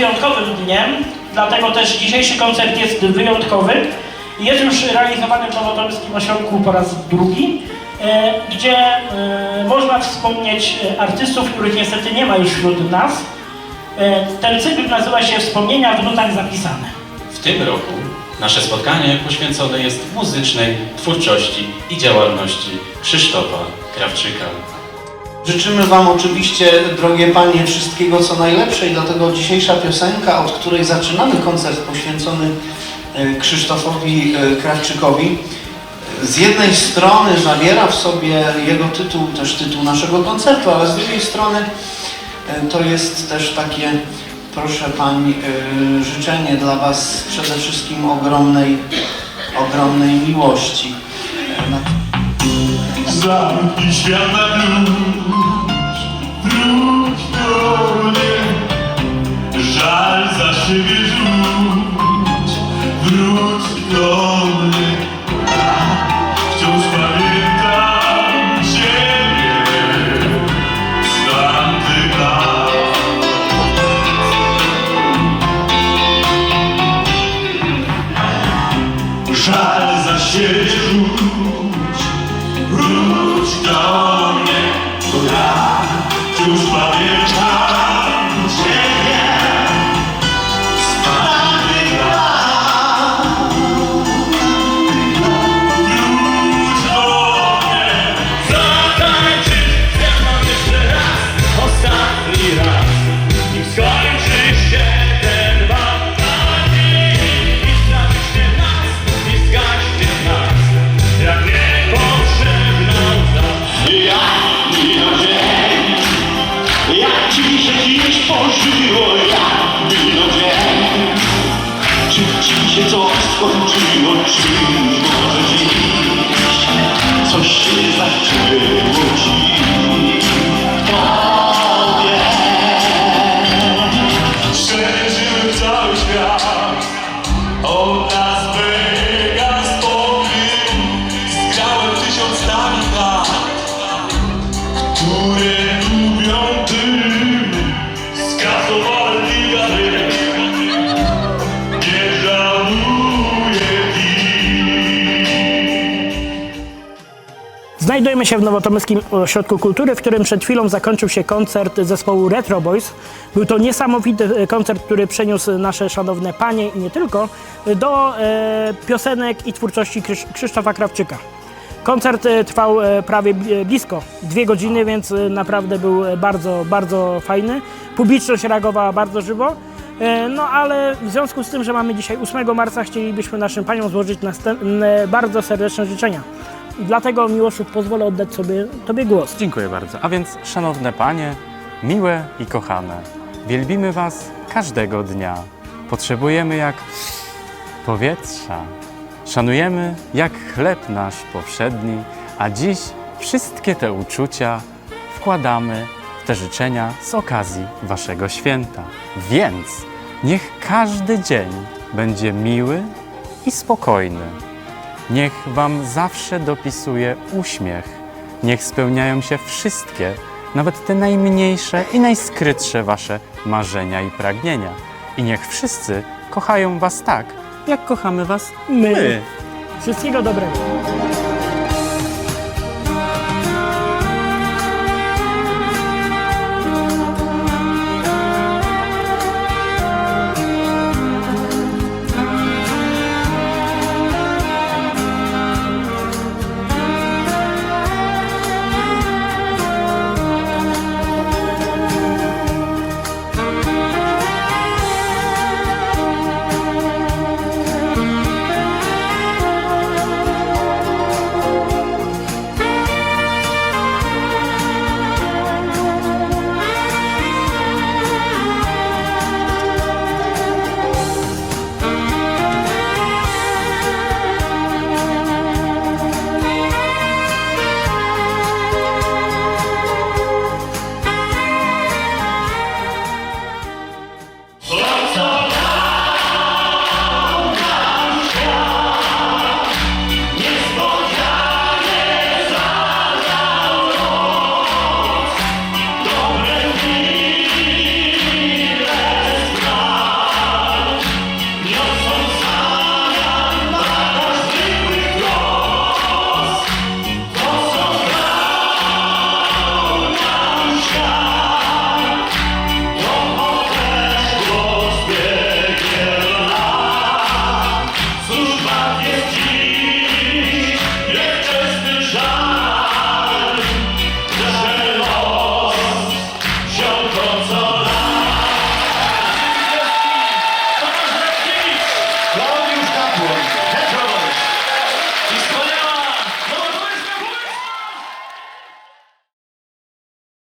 zadaniem, dlatego też dzisiejszy koncert jest wyjątkowy. Jest już realizowany w Nowotomskim Ośrodku po raz drugi, e, gdzie e, można wspomnieć artystów, których niestety nie ma już wśród nas. E, Ten cykl nazywa się Wspomnienia w nutach zapisane. W tym roku nasze spotkanie poświęcone jest muzycznej twórczości i działalności Krzysztofa Krawczyka. Życzymy Wam oczywiście, drogie Panie, wszystkiego co najlepsze i dlatego dzisiejsza piosenka, od której zaczynamy koncert poświęcony e, Krzysztofowi e, Krawczykowi, z jednej strony zawiera w sobie jego tytuł, też tytuł naszego koncertu, ale z drugiej strony e, to jest też takie, proszę Pań, e, życzenie dla Was przede wszystkim ogromnej, ogromnej miłości. Zamknij świat na klucz, Żal za siebie rzuć, Wróć do dziś pożyło, jak minął dzień. Czy ci się coś skończyło, czy może dziś coś się zaczęło Znajdujemy się w Nowotomyskim Ośrodku Kultury, w którym przed chwilą zakończył się koncert zespołu Retro Boys. Był to niesamowity koncert, który przeniósł nasze szanowne panie i nie tylko do e, piosenek i twórczości Krzysz- Krzysztofa Krawczyka. Koncert e, trwał e, prawie bli- blisko dwie godziny, więc e, naprawdę był bardzo, bardzo fajny. Publiczność reagowała bardzo żywo. No ale w związku z tym, że mamy dzisiaj 8 marca, chcielibyśmy naszym paniom złożyć bardzo serdeczne życzenia. Dlatego Miłoszu pozwolę oddać sobie Tobie głos. Dziękuję bardzo. A więc, szanowne panie, miłe i kochane, wielbimy was każdego dnia. Potrzebujemy jak powietrza. Szanujemy jak chleb nasz powszedni, a dziś wszystkie te uczucia wkładamy w te życzenia z okazji waszego święta. Więc niech każdy dzień będzie miły i spokojny. Niech Wam zawsze dopisuje uśmiech. Niech spełniają się wszystkie, nawet te najmniejsze i najskrytsze Wasze marzenia i pragnienia. I niech wszyscy kochają Was tak, jak kochamy Was My. my. Wszystkiego dobrego.